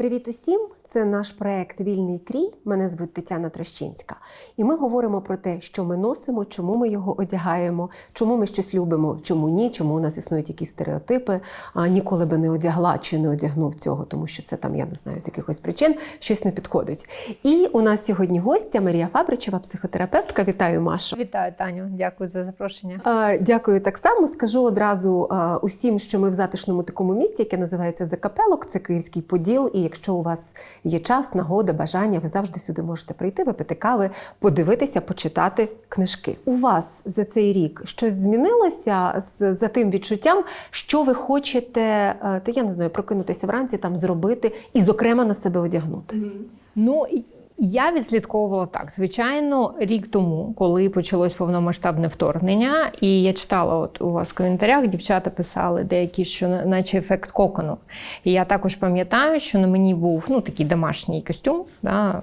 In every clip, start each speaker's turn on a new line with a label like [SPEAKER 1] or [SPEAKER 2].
[SPEAKER 1] Привіт усім! Це наш проект Вільний крій. Мене звуть Тетяна Трощинська. І ми говоримо про те, що ми носимо, чому ми його одягаємо, чому ми щось любимо, чому ні, чому у нас існують якісь стереотипи. А ніколи би не одягла чи не одягнув цього, тому що це там, я не знаю, з якихось причин щось не підходить. І у нас сьогодні гостя Марія Фабричева, психотерапевтка. Вітаю, Машу.
[SPEAKER 2] Вітаю, Таню. Дякую за запрошення.
[SPEAKER 1] Е, Дякую так само. Скажу одразу е, усім, що ми в затишному такому місті, яке називається Закапелок, це Київський Поділ. І якщо у вас є час, нагода, бажання, ви завжди сюди можете прийти, випити кави, подивитися, почитати книжки. У вас за цей рік щось змінилося за тим відчуттям, що ви хочете, то я не знаю, прокинутися вранці, там зробити і, зокрема, на себе одягнути.
[SPEAKER 2] Ну я відслідковувала так. Звичайно, рік тому, коли почалось повномасштабне вторгнення, і я читала, от у вас в коментарях дівчата писали деякі, що наче ефект кокону. І я також пам'ятаю, що на мені був ну такий домашній костюм. Да,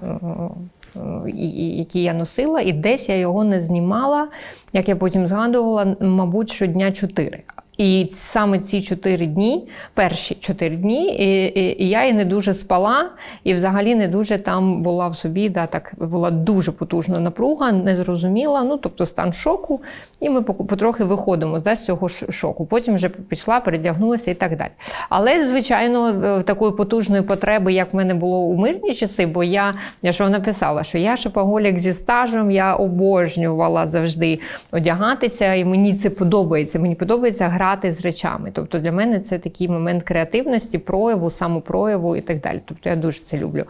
[SPEAKER 2] який я носила, і десь я його не знімала, як я потім згадувала, мабуть, щодня чотири. І саме ці чотири дні, перші чотири дні, і, і, і я і не дуже спала, і взагалі не дуже там була в собі. Да, так була дуже потужна напруга, не зрозуміла. Ну тобто стан шоку, і ми потрохи виходимо да, з цього шоку. Потім вже пішла, передягнулася і так далі. Але звичайно, е, такої потужної потреби, як в мене було у мирні часи, бо я, я ж вам написала, що я шопоголік зі стажем, я обожнювала завжди одягатися, і мені це подобається. Мені подобається грати з речами. Тобто для мене це такий момент креативності, прояву, самопрояву і так далі. Тобто я дуже це люблю.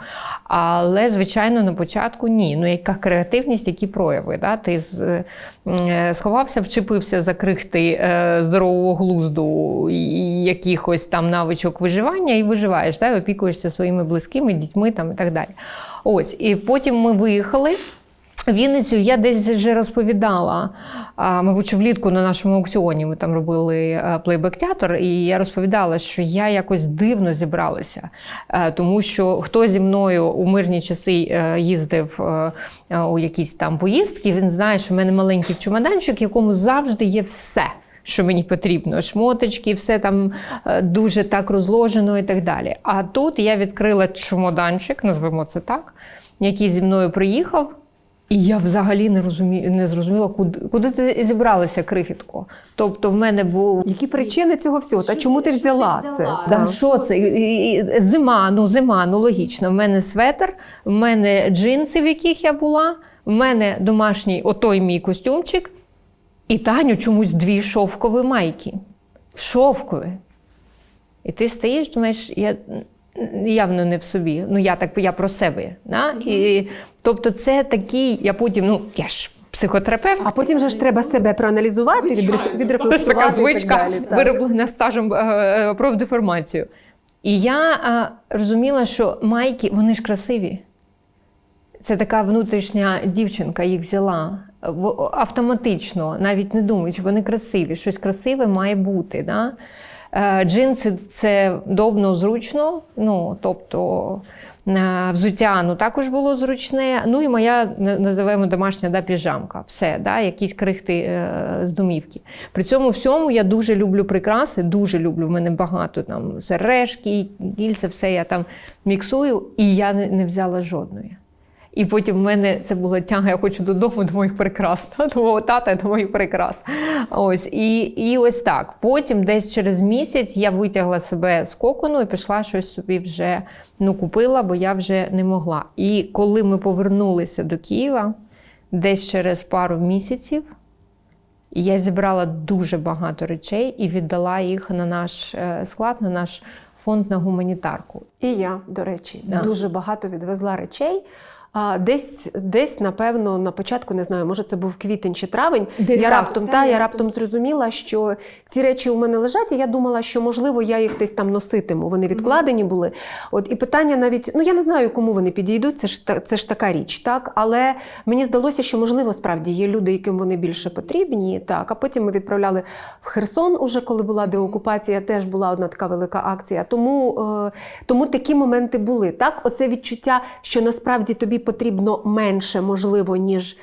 [SPEAKER 2] Але, звичайно, на початку ні. Ну, яка креативність, які прояви? Да? Ти е, сховався, вчепився за крихти е, здорового глузду і якихось там навичок виживання і виживаєш, да? опікуєшся своїми близькими, дітьми там, і так далі. Ось, і потім ми виїхали. Вінницю я десь вже розповідала, мабуть, влітку на нашому аукціоні ми там робили е, плейбек-театр, і я розповідала, що я якось дивно зібралася, Е, тому що хто зі мною у мирні часи е, їздив у якісь там поїздки, він знає, що в мене маленький чемоданчик, в якому завжди є все. Що мені потрібно, шмоточки, все там дуже так розложено і так далі. А тут я відкрила чемоданчик, назвемо це так, який зі мною приїхав. І я взагалі не розумі... не зрозуміла, куди, куди ти зібралася, крихітко. Тобто в мене був
[SPEAKER 1] Які причини цього всього? Та чому ти взяла це?
[SPEAKER 2] Да, що це? Зима, ну зима, ну логічно. В мене светр, в мене джинси, в яких я була, в мене домашній отой мій костюмчик, і Таню чомусь дві шовкові майки. Шовкові. І ти стоїш, думаєш, я явно не в собі. Ну, я так я про себе. Да? І, тобто, це такий, я потім, ну, я ж психотерапевт.
[SPEAKER 1] А потім же ж треба себе проаналізувати,
[SPEAKER 2] Це
[SPEAKER 1] відрефлексувати
[SPEAKER 2] ж така
[SPEAKER 1] і так
[SPEAKER 2] звичка,
[SPEAKER 1] далі. так.
[SPEAKER 2] вироблена стажем е, е, про деформацію. І я е, розуміла, що майки, вони ж красиві. Це така внутрішня дівчинка їх взяла автоматично, навіть не думаючи, вони красиві. Щось красиве має бути. Да? Е, Джинси це довно зручно, ну, тобто взуття ну, також було зручне. Ну і моя називаємо домашня да, піжамка. Все, да, якісь крихти е, з домівки. При цьому всьому я дуже люблю прикраси, дуже люблю. В мене багато там сережки, кільця, все я там міксую, і я не взяла жодної. І потім в мене це була тяга, я хочу додому до моїх прикрас, до мого тата, до моїх прикрас. Ось, і, і ось так. Потім, десь через місяць, я витягла себе з кокону і пішла щось собі вже ну, купила, бо я вже не могла. І коли ми повернулися до Києва, десь через пару місяців, я зібрала дуже багато речей і віддала їх на наш е, склад, на наш фонд на гуманітарку.
[SPEAKER 1] І я, до речі,
[SPEAKER 2] Да.
[SPEAKER 1] дуже багато відвезла речей. Десь, десь, напевно, на початку не знаю, може це був квітень чи травень.
[SPEAKER 2] Десь
[SPEAKER 1] я
[SPEAKER 2] так.
[SPEAKER 1] раптом
[SPEAKER 2] Та, я
[SPEAKER 1] раптом зрозуміла, що ці речі у мене лежать, і я думала, що можливо я їх десь там носитиму. Вони відкладені були. От і питання навіть, ну я не знаю, кому вони підійдуть. Це ж це ж така річ, так. Але мені здалося, що можливо справді є люди, яким вони більше потрібні. Так, а потім ми відправляли в Херсон, уже коли була деокупація, теж була одна така велика акція. Тому, е, тому такі моменти були. Так, оце відчуття, що насправді тобі потрібно менше, можливо, ніж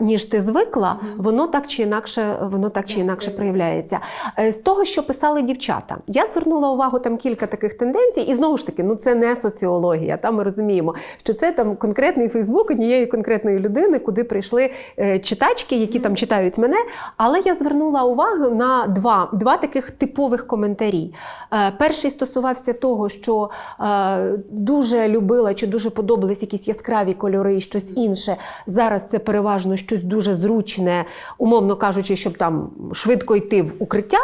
[SPEAKER 1] ніж ти звикла, воно так чи інакше, воно так чи інакше проявляється. Е, З того, що писали дівчата, я звернула увагу там кілька таких тенденцій, і знову ж таки, ну це не соціологія. Там ми розуміємо, що це там конкретний Фейсбук однієї конкретної людини, куди прийшли е, читачки, які там читають мене. Але я звернула увагу на два, два таких типових коментарі. Е, Перший стосувався того, що дуже любила чи дуже подобались якісь яскраві кольори і щось інше. Зараз це переважно щось дуже зручне, умовно кажучи, щоб там швидко йти в укриття.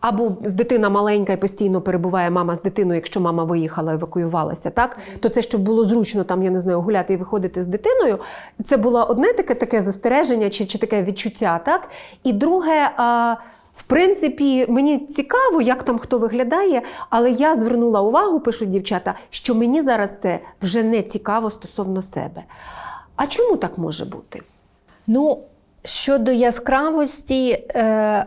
[SPEAKER 1] Або дитина маленька і постійно перебуває мама з дитиною, якщо мама виїхала, евакуювалася, так то це щоб було зручно там, я не знаю, гуляти і виходити з дитиною. Це було одне таке таке застереження чи, чи таке відчуття, так? І друге. А, в принципі, мені цікаво, як там хто виглядає, але я звернула увагу, пишуть дівчата, що мені зараз це вже не цікаво стосовно себе. А чому так може бути?
[SPEAKER 2] Ну, щодо яскравості, е,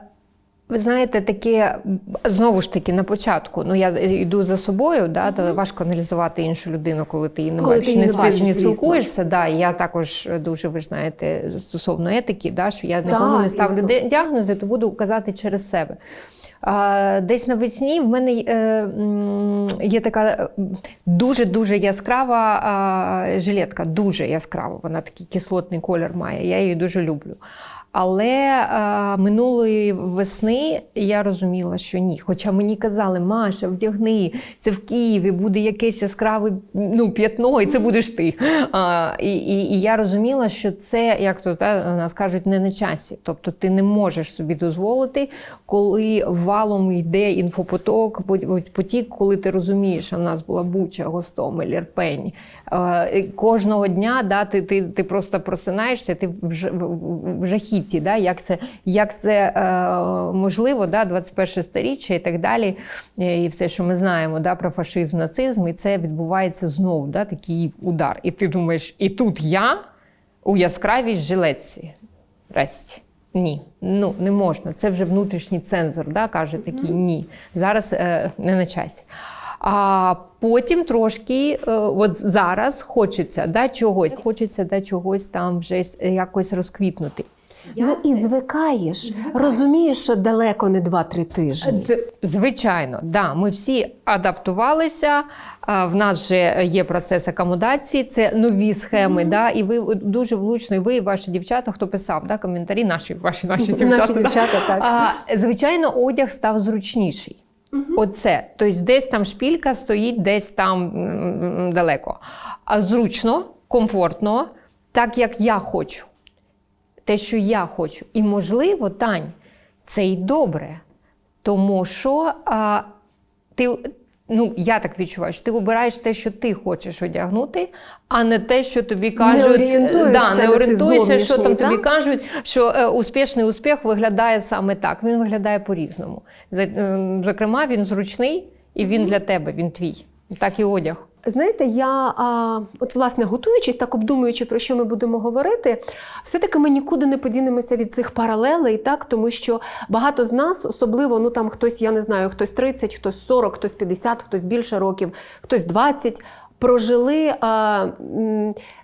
[SPEAKER 2] ви знаєте, таке знову ж таки на початку. Ну я йду за собою, да, то важко аналізувати іншу людину, коли ти її не
[SPEAKER 1] Коли
[SPEAKER 2] бачиш,
[SPEAKER 1] ти
[SPEAKER 2] не,
[SPEAKER 1] не бачиш,
[SPEAKER 2] не спілкуєшся. Да, я також дуже, ви ж знаєте, стосовно етики, да, що я нікому
[SPEAKER 1] Так,
[SPEAKER 2] не ставлю
[SPEAKER 1] звісно.
[SPEAKER 2] діагнози, то буду казати через себе. Десь навесні в мене е, є така дуже дуже яскрава жилетка, дуже яскрава. Вона такий кислотний колір має. Я її дуже люблю. Але е, минулої весни я розуміла, що ні. Хоча мені казали, Маша, вдягни, це в Києві буде якесь яскраве ну, п'ятно, і це будеш ти. А, і, і, я розуміла, що це, як то та, нас кажуть, не на часі. Тобто ти не можеш собі дозволити, коли валом йде інфопоток, потік, коли ти розумієш, що в нас була Буча, Гостомель, Ірпень. Е, Кожного дня да, ти, ти, ти просто просинаєшся, ти в, ж- в- в жахітті, да, як це, як це е, можливо, да, 21 сторіччя і так далі, е, і все, що ми знаємо да, про фашизм, нацизм, і це відбувається знову, да, такий удар. І ти думаєш, і тут я у яскравій жилетці. Здрасте. Ні, ну не можна. Це вже внутрішній цензор, да, каже такий ні. Зараз е, не на часі. А потім трошки, е, от зараз хочеться да, чогось, хочеться да, чогось там вже якось розквітнути.
[SPEAKER 1] Ну і звикаєш, розумієш, що далеко не 2-3 тижні.
[SPEAKER 2] Звичайно, да, ми всі адаптувалися. В нас вже є процес акомодації, це нові схеми. Да, і ви дуже влучно, і ви, і ваші дівчата, хто писав да, коментарі, наші ваші наші дівчата.
[SPEAKER 1] Наші
[SPEAKER 2] да.
[SPEAKER 1] дівчата, так.
[SPEAKER 2] А, звичайно, одяг став зручніший. Оце. Тобто десь там шпілька стоїть, десь там м, далеко. А зручно, комфортно, так як я хочу. Те, що я хочу. І можливо, Тань, це й добре. Тому що а, ти, ну, я так відчуваю, що ти обираєш те, що ти хочеш одягнути, а не те, що тобі кажуть.
[SPEAKER 1] орієнтуєшся
[SPEAKER 2] да, не орієнтуєшся, що там тобі
[SPEAKER 1] так?
[SPEAKER 2] кажуть, що е, успішний успіх виглядає саме так. Він виглядає по-різному. Ем, Зокрема, він зручний і він для тебе, він твій. Так і одяг.
[SPEAKER 1] Знаєте, я а, от власне готуючись, так обдумуючи про що ми будемо говорити, все-таки ми нікуди не подінемося від цих паралелей, так? Тому що багато з нас, особливо ну там хтось, я не знаю, хтось 30, хтось 40, хтось 50, хтось більше років, хтось 20, прожили а,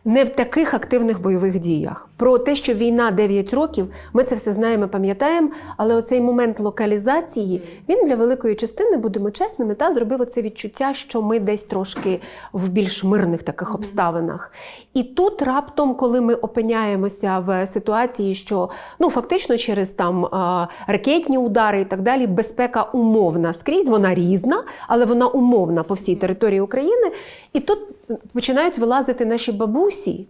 [SPEAKER 1] не в таких активних бойових діях. Про те, що війна 9 років, ми це все знаємо, пам'ятаємо. Але оцей момент локалізації він для великої частини, будемо чесними, та зробив оце відчуття, що ми десь трошки в більш мирних таких обставинах. І тут раптом, коли ми опиняємося в ситуації, що ну фактично через там ракетні удари і так далі, безпека умовна скрізь, вона різна, але вона умовна по всій території України. І тут починають вилазити наші бабусі.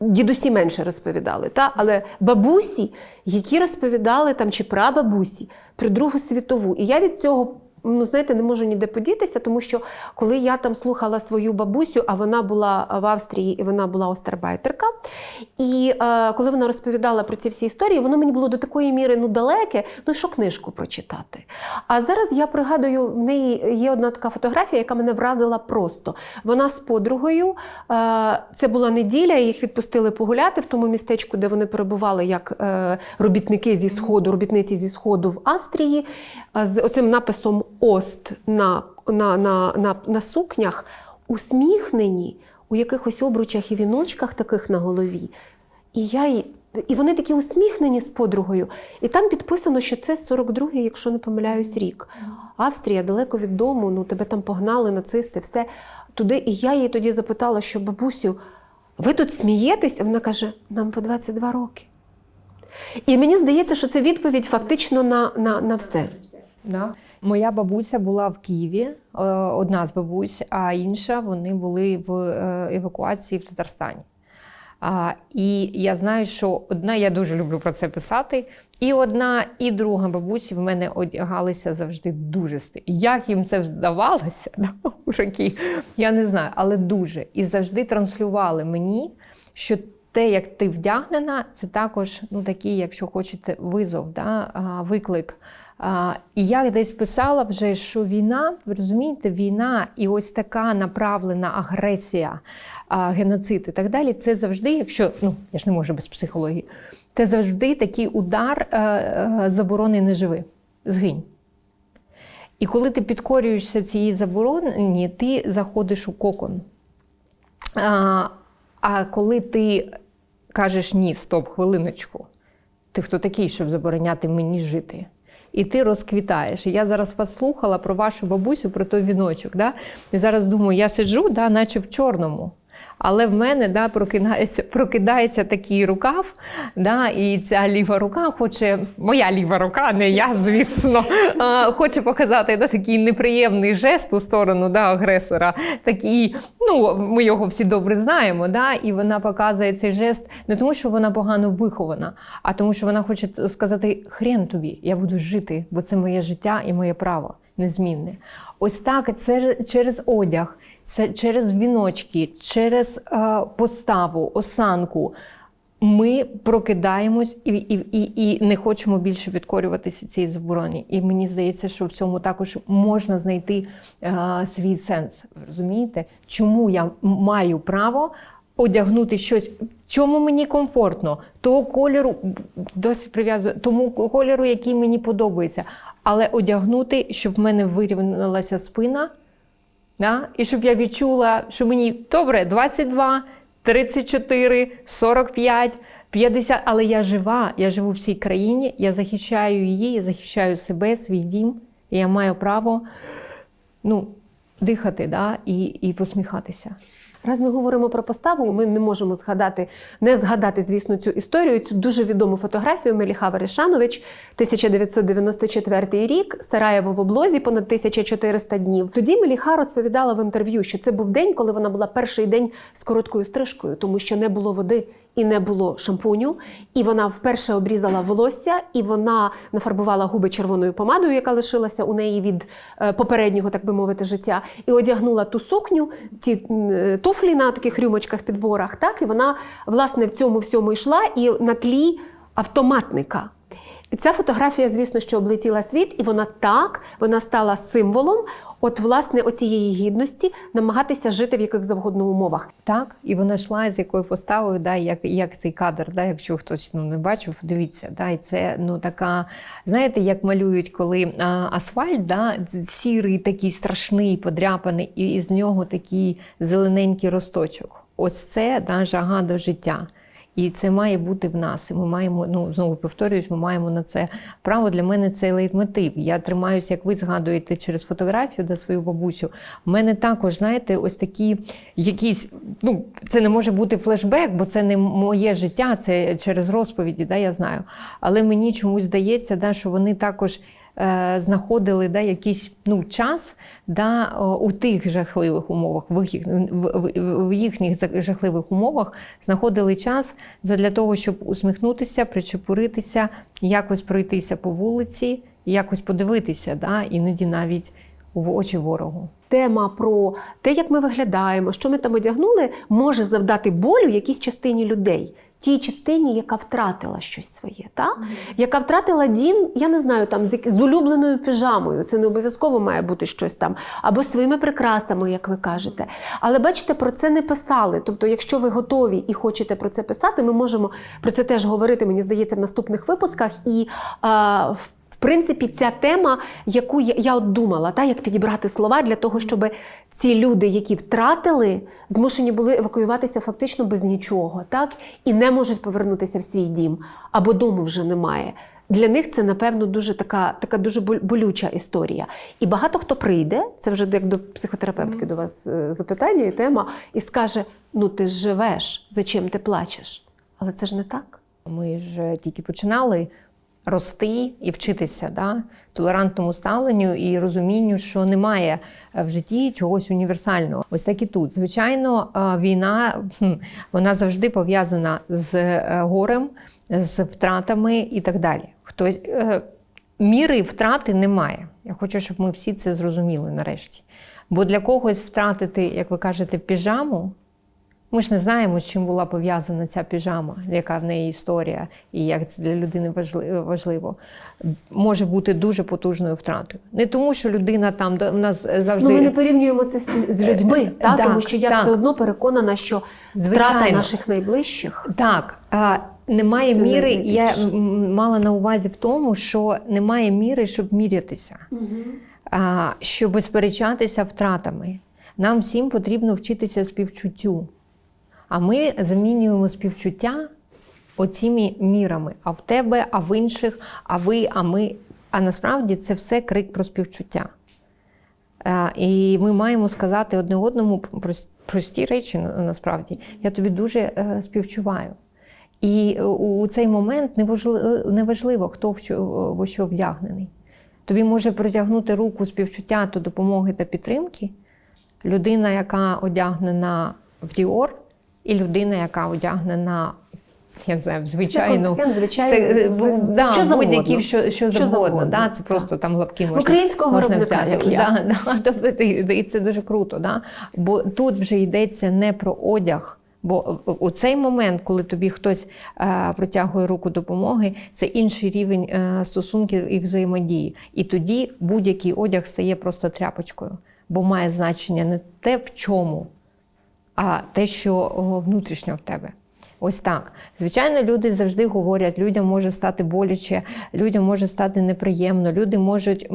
[SPEAKER 1] Дідусі менше розповідали, та? але бабусі, які розповідали там чи прабабусі про Другу світову. І я від цього. Ну, знаєте, не можу ніде подітися, тому що коли я там слухала свою бабусю, а вона була в Австрії і вона була остарбайтерка. І е, коли вона розповідала про ці всі історії, воно мені було до такої міри ну далеке, ну що книжку прочитати. А зараз я пригадую, в неї є одна така фотографія, яка мене вразила просто. Вона з подругою. Е, це була неділя, їх відпустили погуляти в тому містечку, де вони перебували як е, робітники зі сходу, робітниці зі сходу в Австрії, е, з оцим написом Ост на, на, на, на, на сукнях, усміхнені у якихось обручах і віночках таких на голові. І я І вони такі усміхнені з подругою. І там підписано, що це 42-й, якщо не помиляюсь, рік. Австрія далеко від дому, ну тебе там погнали нацисти, все туди. І я її тоді запитала, що бабусю, ви тут смієтесь? Вона каже: нам по 22 роки. І мені здається, що це відповідь фактично на, на, на все.
[SPEAKER 2] Да. Моя бабуся була в Києві, е, одна з бабусь, а інша вони були в е, евакуації в Татарстані. А, і я знаю, що одна, я дуже люблю про це писати. І одна, і друга бабусі в мене одягалися завжди дуже стильно. Як їм це вдавалося, да, мужики, я не знаю, але дуже. І завжди транслювали мені, що те, як ти вдягнена, це також ну, такий, якщо хочете, визов, да, виклик. І я десь писала вже, що війна, ви розумієте, війна і ось така направлена агресія, геноцид і так далі, це завжди, якщо ну я ж не можу без психології, це завжди такий удар е, е, заборони не живи, згинь. І коли ти підкорюєшся цієї забороні, ти заходиш у кокон. А, а коли ти кажеш ні, стоп, хвилиночку, ти хто такий, щоб забороняти мені жити? І ти розквітаєш. Я зараз вас слухала про вашу бабусю, про той віночок. Да? І зараз думаю, я сиджу, да, наче в чорному. Але в мене да, прокидається, прокидається такий рукав, да, і ця ліва рука хоче, моя ліва рука, не я, звісно, а, хоче показати да, такий неприємний жест у сторону да, агресора. Такий, ну, ми його всі добре знаємо. Да, і вона показує цей жест не тому, що вона погано вихована, а тому, що вона хоче сказати: хрен тобі, я буду жити, бо це моє життя і моє право незмінне. Ось так це через одяг, це через віночки, через е, поставу, осанку. Ми прокидаємось і, і, і, і не хочемо більше підкорюватися цій забороні. І мені здається, що в цьому також можна знайти е, свій сенс. Розумієте, чому я маю право одягнути щось, чому мені комфортно, того кольору досі прив'язую, тому кольору, який мені подобається, але одягнути, щоб в мене вирівнялася спина. Да? І щоб я відчула, що мені добре 22, 34, 45, 50, але я жива, я живу в цій країні, я захищаю її, я захищаю себе, свій дім, і я маю право ну, дихати да? і, і посміхатися.
[SPEAKER 1] Раз ми говоримо про поставу, ми не можемо згадати, не згадати, звісно, цю історію, цю дуже відому фотографію Меліха Верешанович, 1994 рік, Сараєво в облозі, понад 1400 днів. Тоді Меліха розповідала в інтерв'ю, що це був день, коли вона була перший день з короткою стрижкою, тому що не було води і не було шампуню. І вона вперше обрізала волосся, і вона нафарбувала губи червоною помадою, яка лишилася у неї від е, попереднього, так би мовити, життя, і одягнула ту сукню, ті е, туфлі на таких рюмочках підборах. Так, і вона власне в цьому всьому йшла і на тлі автоматника. Ця фотографія, звісно, що облетіла світ, і вона так, вона стала символом, от власне оцієї гідності намагатися жити в яких завгодно умовах.
[SPEAKER 2] Так, і вона йшла з якою поставою, да, як, як цей кадр, да, якщо хтось ну, не бачив, дивіться. Да, і це ну, така, знаєте, як малюють, коли а, асфальт, да, сірий, такий страшний, подряпаний, і із нього такий зелененький росточок. Ось це да, жага до життя. І це має бути в нас. І ми маємо, ну знову повторюсь, ми маємо на це право. Для мене це лейтмотив. Я тримаюся, як ви згадуєте через фотографію до свою бабусю. У мене також, знаєте, ось такі якісь, ну це не може бути флешбек, бо це не моє життя, це через розповіді, да, я знаю. Але мені чомусь здається, да, що вони також. Е, Знаходили да, якийсь ну, час да, у тих жахливих умовах, в, їх, в, в, в їхніх жахливих умовах знаходили час для того, щоб усміхнутися, причепуритися, якось пройтися по вулиці, якось подивитися, да, іноді навіть в очі ворогу.
[SPEAKER 1] Тема про те, як ми виглядаємо, що ми там одягнули, може завдати болю якійсь частині людей. Тій частині, яка втратила щось своє, та? яка втратила дім, я не знаю, там з, з улюбленою піжамою. Це не обов'язково має бути щось там, або своїми прикрасами, як ви кажете. Але бачите, про це не писали. Тобто, якщо ви готові і хочете про це писати, ми можемо про це теж говорити, мені здається, в наступних випусках. І а, в принципі, ця тема, яку я, я от думала, та, як підібрати слова для того, щоб ці люди, які втратили, змушені були евакуюватися фактично без нічого, так, і не можуть повернутися в свій дім, або дому вже немає. Для них це, напевно, дуже така, така дуже болюча історія. І багато хто прийде, це вже як до психотерапевтки до вас е, запитання і тема, і скаже: ну ти ж живеш, зачем ти плачеш? Але це ж не так.
[SPEAKER 2] Ми ж тільки починали рости і вчитися да? толерантному ставленню і розумінню, що немає е, в житті чогось універсального. Ось так і тут. Звичайно, е, війна вона завжди пов'язана з е, горем, з втратами і так далі. Хто е, міри втрати немає. Я хочу, щоб ми всі це зрозуміли нарешті. Бо для когось втратити, як ви кажете, піжаму. Ми ж не знаємо, з чим була пов'язана ця піжама, яка в неї історія, і як це для людини важли- важливо. Може бути дуже потужною втратою. Не тому, що людина там в нас завжди
[SPEAKER 1] Ну, ми не порівнюємо це з, з людьми,
[SPEAKER 2] Е,
[SPEAKER 1] так?
[SPEAKER 2] так,
[SPEAKER 1] тому що я
[SPEAKER 2] так.
[SPEAKER 1] все одно переконана, що втрата наших найближчих.
[SPEAKER 2] Так, немає
[SPEAKER 1] Це
[SPEAKER 2] міри.
[SPEAKER 1] найбільше.
[SPEAKER 2] Я мала на увазі в тому, що немає міри, щоб мірятися, а, щоб сперечатися втратами. Нам всім потрібно вчитися співчуттю. А ми замінюємо співчуття оціми мірами. А в тебе, а в інших, а ви, а ми. А насправді це все крик про співчуття. Е, І ми маємо сказати одне одному прості речі насправді. Я тобі дуже е, співчуваю. І у цей момент неважливо, хто в що, вдягнений. Тобі може протягнути руку співчуття та допомоги та підтримки людина, яка одягнена в Діор, і людина, яка одягнена. Я не знаю,
[SPEAKER 1] звичайно,
[SPEAKER 2] да,
[SPEAKER 1] що
[SPEAKER 2] будь-які що, що, завгодно. Да, це просто там лапки можна,
[SPEAKER 1] Українського
[SPEAKER 2] можна
[SPEAKER 1] виробника,
[SPEAKER 2] взяти.
[SPEAKER 1] як я.
[SPEAKER 2] Да, тобто, і- і це дуже круто. Да? Бо тут вже йдеться не про одяг. Бо у цей момент, коли тобі хтось е, протягує руку допомоги, це інший рівень е, стосунків і взаємодії. І тоді будь-який одяг стає просто тряпочкою, бо має значення не те, в чому, а те, що внутрішньо в тебе. Ось так. Звичайно, люди завжди говорять, людям може стати боляче, людям може стати неприємно, люди можуть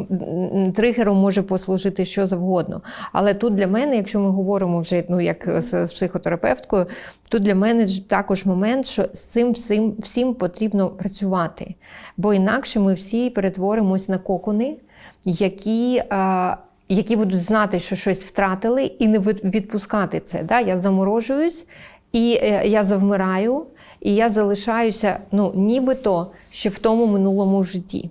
[SPEAKER 2] тригером може послужити що завгодно. Але тут для мене, якщо ми говоримо вже ну як з, з психотерапевткою, тут для мене також момент, що з цим всім, всім потрібно працювати. Бо інакше ми всі перетворимось на кокони, які. А, які будуть знати, що щось втратили, і не від- відпускати це. Да? Я заморожуюсь, і е, я завмираю, і я залишаюся ну, нібито ще в тому минулому житті.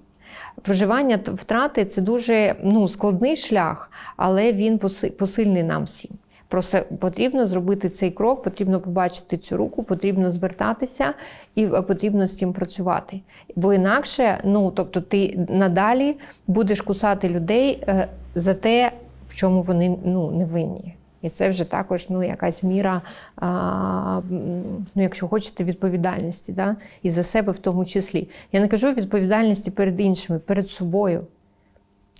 [SPEAKER 2] Проживання втрати це дуже ну, складний шлях, але він посильний нам всім. Просто потрібно зробити цей крок, потрібно побачити цю руку, потрібно звертатися і е, потрібно з цим працювати. Бо інакше, ну тобто, ти надалі будеш кусати людей е, за те, в чому вони ну, не винні. І це вже також ну, якась міра, а, ну, якщо хочете, відповідальності, да? і за себе в тому числі. Я не кажу відповідальності перед іншими, перед собою.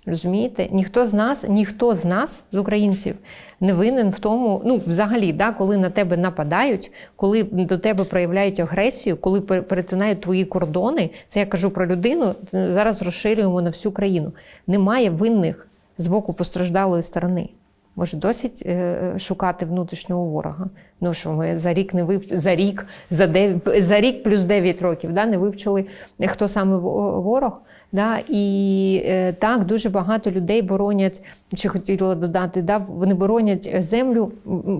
[SPEAKER 2] Розумієте? Ніхто з нас, ніхто з нас, з українців, не винен в тому, ну, взагалі, да, коли на тебе нападають, коли до тебе проявляють агресію, коли перетинають твої кордони. Це я кажу про людину, зараз розширюємо на всю країну. Немає винних з боку постраждалої сторони. Може, досить е, шукати внутрішнього ворога. Ну що ми за рік не вив... за рік, за, дев... за рік плюс 9 років да, не вивчили, хто саме ворог. Да? І е, так дуже багато людей боронять, чи хотіла додати, да, вони боронять землю,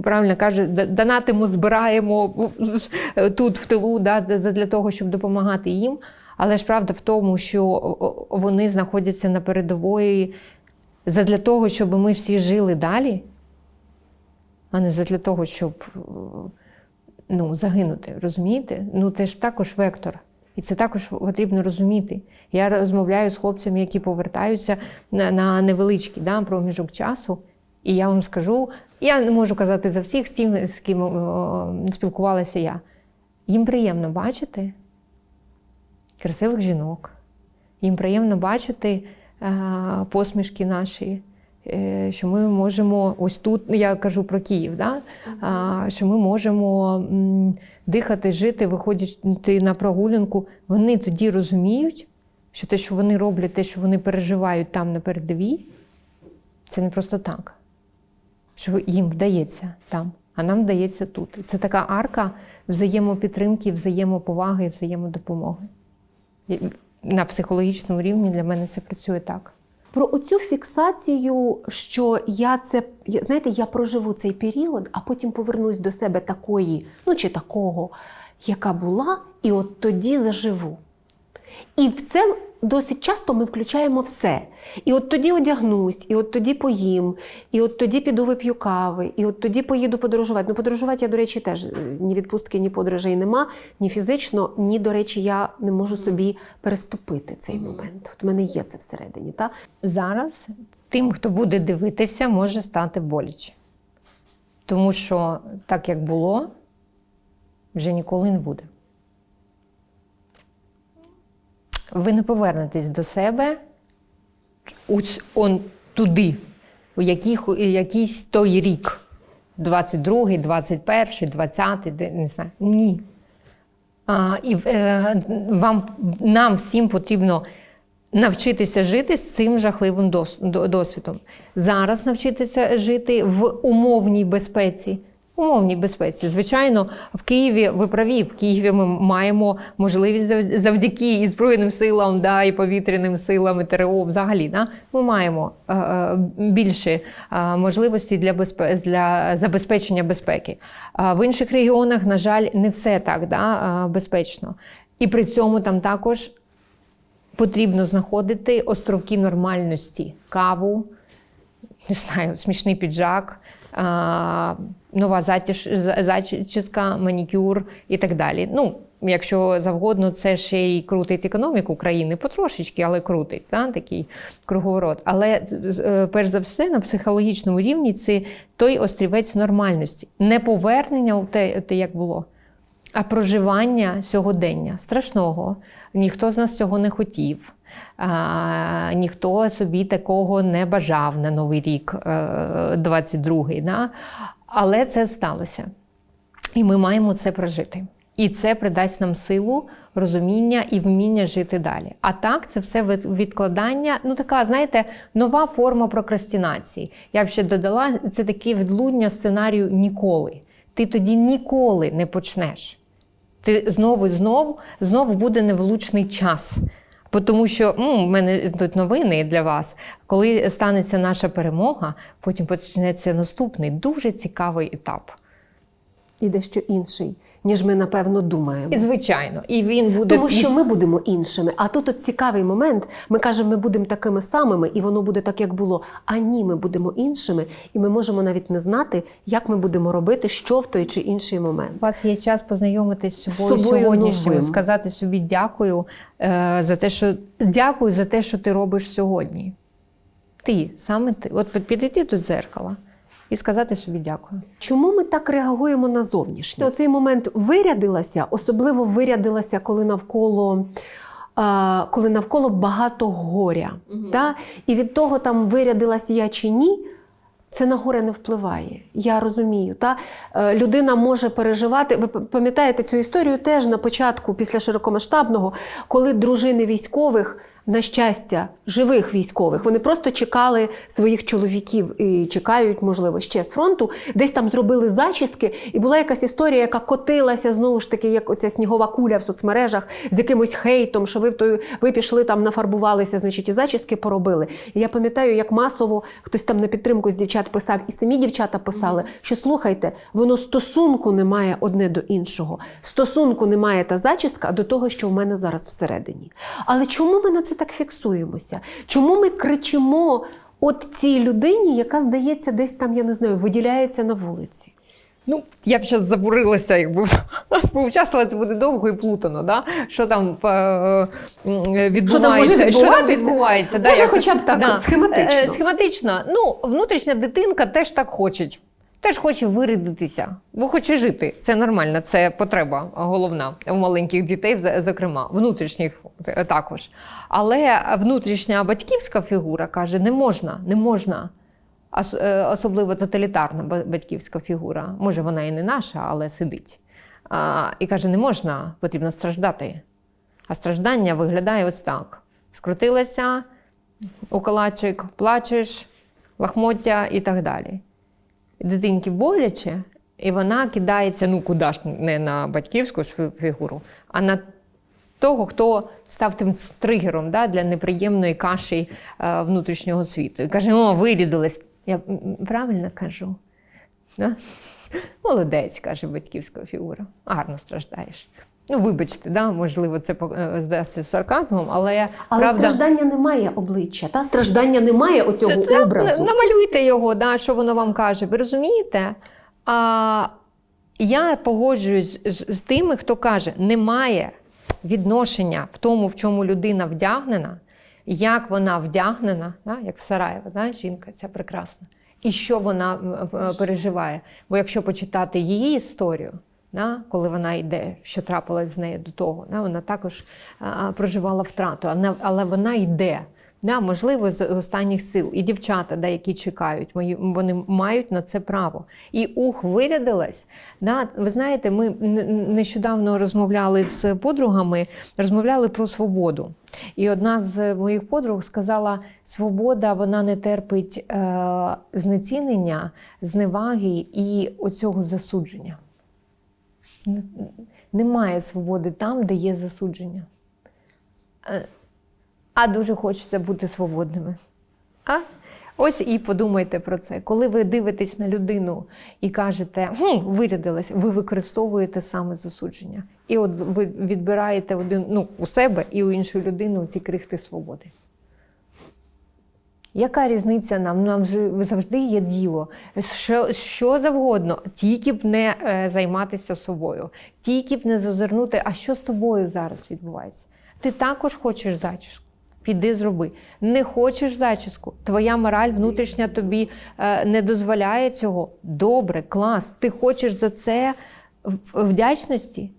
[SPEAKER 2] правильно каже, донатимо, збираємо е, тут в тилу, да, для того, щоб допомагати їм. Але ж правда в тому, що вони знаходяться на передової задля того, щоб ми всі жили далі, а не задля того, щоб е, ну, загинути. Розумієте? Ну, це ж також вектор. І це також потрібно розуміти. Я розмовляю з хлопцями, які повертаються на, на невеличкий да, проміжок часу. І я вам скажу, я не можу казати за всіх, з тим, з ким о, спілкувалася я. Їм приємно бачити красивих жінок. Їм приємно бачити посмішки наші, е, що ми можемо ось тут, я кажу про Київ, да? що ми можемо дихати, жити, виходячи на прогулянку. Вони тоді розуміють, що те, що вони роблять, те, що вони переживають там на передовій, це не просто так. Що їм вдається там, а нам вдається тут. Це така арка взаємопідтримки, взаємоповаги і взаємодопомоги. На психологічному рівні для мене це працює так.
[SPEAKER 1] Про оцю фіксацію, що я це знаєте, я проживу цей період, а потім повернусь до себе такої, ну чи такого, яка була, і от тоді заживу. І в це досить часто ми включаємо все. І от тоді одягнусь, і от тоді поїм, і от тоді піду вип'ю кави, і от тоді поїду подорожувати. Ну, подорожувати я, до речі, теж е, ні відпустки, ні подорожей нема, ні фізично, ні, до речі, я не можу собі переступити цей момент. От в мене є це всередині. Та?
[SPEAKER 2] Зараз тим, хто буде дивитися, може стати боляче. Тому що так, як було, вже ніколи не буде. Ви не повернетесь до себе ось он туди, у яких, якийсь той рік. 22-й, 21-й, 20-й, не знаю. Ні. А, і е, вам, нам всім потрібно навчитися жити з цим жахливим досвідом. Зараз навчитися жити в умовній безпеці. Умовній безпеці. Звичайно, в Києві ви праві, в Києві ми маємо можливість завдяки і Збройним силам, да, і повітряним силам, і ТРО взагалі. Да, ми маємо е, е, більше можливостей для, безпе, для забезпечення безпеки. А в інших регіонах, на жаль, не все так да, е, безпечно. І при цьому там також потрібно знаходити островки нормальності, каву, не знаю, смішний піджак, нова затяж, зачіска, манікюр і так далі. Ну, якщо завгодно, це ще й крутить економіку країни потрошечки, але крутить да, такий круговорот. Але е, перш за все на психологічному рівні це той острівець нормальності, не повернення у те, те, як було. А проживання сьогодення страшного. Ніхто з нас цього не хотів. А, ніхто собі такого не бажав на Новий рік, е, 22-й. Да? Але це сталося. І ми маємо це прожити. І це придасть нам силу, розуміння і вміння жити далі. А так, це все від- відкладання, ну така, знаєте, нова форма прокрастинації. Я б ще додала, це таке відлуння сценарію ніколи. Ти тоді ніколи не почнеш. Ти знову і знову, знову буде невлучний час. Бо Тому що ну, в мене тут новини для вас. Коли станеться наша перемога, потім почнеться наступний дуже цікавий етап.
[SPEAKER 1] І дещо інший, ніж ми напевно думаємо.
[SPEAKER 2] І звичайно, і він буде
[SPEAKER 1] Тому що ми будемо іншими. А тут от цікавий момент. Ми кажемо, ми будемо такими самими, і воно буде так, як було. А ні, ми будемо іншими, і ми можемо навіть не знати, як ми будемо робити, що в той чи інший момент.
[SPEAKER 2] У вас є час познайомитись з собою,
[SPEAKER 1] собою
[SPEAKER 2] сьогоднішньою, сказати собі дякую е, за те, що дякую за те, що ти робиш сьогодні. Ти, саме ти. От підійти до дзеркала і сказати собі дякую.
[SPEAKER 1] Чому ми так реагуємо на зовнішнє? Оцей момент вирядилася, особливо вирядилася, коли навколо. Коли навколо багато горя. Та? І від того, там вирядилася я чи ні, це на горе не впливає. Я розумію. Та? Е, Людина може переживати. Ви пам'ятаєте цю історію теж на початку, після широкомасштабного, коли дружини військових. На щастя, живих військових. Вони просто чекали своїх чоловіків і чекають, можливо, ще з фронту. Десь там зробили зачіски, і була якась історія, яка котилася знову ж таки, як оця снігова куля в соцмережах з якимось хейтом, що ви в той ви пішли там, нафарбувалися, значить, і зачіски поробили. І я пам'ятаю, як масово хтось там на підтримку з дівчат писав, і самі дівчата писали, що слухайте, воно стосунку немає одне до іншого. Стосунку немає та зачіска до того, що в мене зараз всередині. Але чому ми на це так фіксуємося? Чому ми кричимо от цій людині, яка, здається, десь там, я не знаю, виділяється на вулиці?
[SPEAKER 2] Ну, я б зараз забурилася, якби сповчасила, це буде довго і плутано, да? що там е, е, відбувається. Що там відбувається?
[SPEAKER 1] Може, хоча б так, схематично.
[SPEAKER 2] Е, Схематично. Ну, внутрішня дитинка теж так хоче. Теж хоче вирядитися, бо хоче жити. Це нормально, це потреба головна у маленьких дітей, зокрема, внутрішніх е, також. Але внутрішня батьківська фігура каже: не можна, не можна. Е, Особливо тоталітарна батьківська фігура. Може, вона і не наша, але сидить. А, і каже: не можна, потрібно страждати. А страждання виглядає ось так: скрутилася, у калачик, плачеш, лахмоття і так далі. Дитинки боляче, і вона кидається, ну куди ж не на батьківську фігуру, а на того, хто став тим тригером да, для неприємної каші е, внутрішнього світу. І каже: о, вирідилась. Я правильно кажу. Да? Молодець, каже батьківська фігура. Гарно страждаєш. Ну, вибачте, да, можливо, це е, здасться сарказмом, але,
[SPEAKER 1] Але
[SPEAKER 2] правда.
[SPEAKER 1] страждання немає обличчя, та страждання немає оцього
[SPEAKER 2] Та,
[SPEAKER 1] образу.
[SPEAKER 2] на- Намалюйте його, да, що воно вам каже. Ви розумієте? А, я погоджуюсь з, з тими, хто каже, немає відношення в тому, в чому людина вдягнена, як вона вдягнена, да, як в Сараєва, да, жінка ця прекрасна, і що вона м, м, переживає. Бо якщо почитати її історію, да, коли вона йде, що трапилось з нею до того, да, вона також проживала втрату, але- вона йде. Да, можливо, з останніх сил. І дівчата, да, які чекають, вони мають на це право. І ух, вирядилась. Да, ви знаєте, ми нещодавно розмовляли з подругами, розмовляли про свободу. І одна з моїх подруг сказала: свобода вона не терпить е, знецінення, зневаги і оцього засудження. Немає свободи там, де є засудження. Е, а дуже хочеться бути свободними. А? Ось і подумайте про це. Коли ви дивитесь на людину і кажете, хм, вирядилась, ви використовуєте саме засудження. І от ви відбираєте один, ну, у себе і у іншої людини ці крихти свободи. Яка різниця нам? Нам завжди є діло. Що, що завгодно, тільки б не е, займатися собою, тільки б не зазирнути, а що з тобою зараз відбувається. Ти також хочеш зачіску. Піди зроби. Не хочеш зачіску, твоя мораль внутрішня тобі е, не дозволяє цього. Добре, клас. Ти хочеш за це вдячності?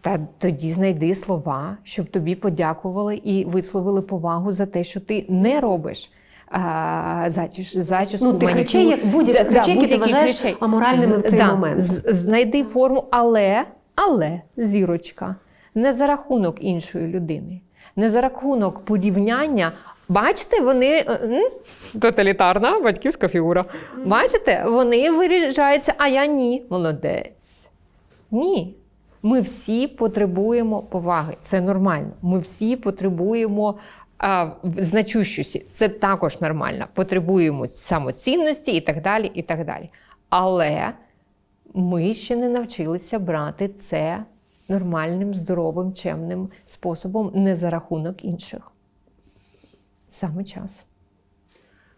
[SPEAKER 2] Та тоді знайди слова, щоб тобі подякували і висловили повагу за те, що ти не робиш. А, зачіс, зачіску,
[SPEAKER 1] Ну, тих
[SPEAKER 2] манікюр.
[SPEAKER 1] речей, як будь-яких речей, які ти вважаєш аморальними в цей
[SPEAKER 2] да,
[SPEAKER 1] момент.
[SPEAKER 2] Знайди форму, але, але, зірочка, не за рахунок іншої людини, не за рахунок порівняння. Бачите, вони е, тоталітарна батьківська фігура. Бачите, вони виріжаються, а я ні. Молодець. Ні. Ми всі потребуємо поваги. Це нормально. Ми всі потребуємо а, значущості. Це також нормально. Потребуємо самоцінності і так далі. і так далі. Але ми ще не навчилися брати це нормальним, здоровим, чемним способом, не за рахунок інших. Саме час.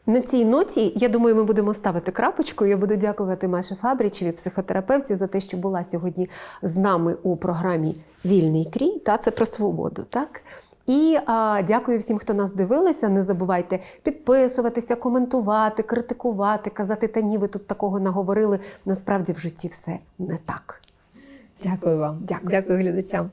[SPEAKER 1] На цій ноті, я думаю, ми будемо ставити крапочку. Я буду дякувати Маші Фабрічеві, психотерапевті, за те, що була сьогодні з нами у програмі Вільний крій. Та це про свободу. Так? І а, дякую всім, хто нас дивилися. Не забувайте підписуватися, коментувати, критикувати, казати, та ні, ви тут такого наговорили. Насправді в житті все не так.
[SPEAKER 2] Дякую вам.
[SPEAKER 1] Дякую.
[SPEAKER 2] Дякую глядачам.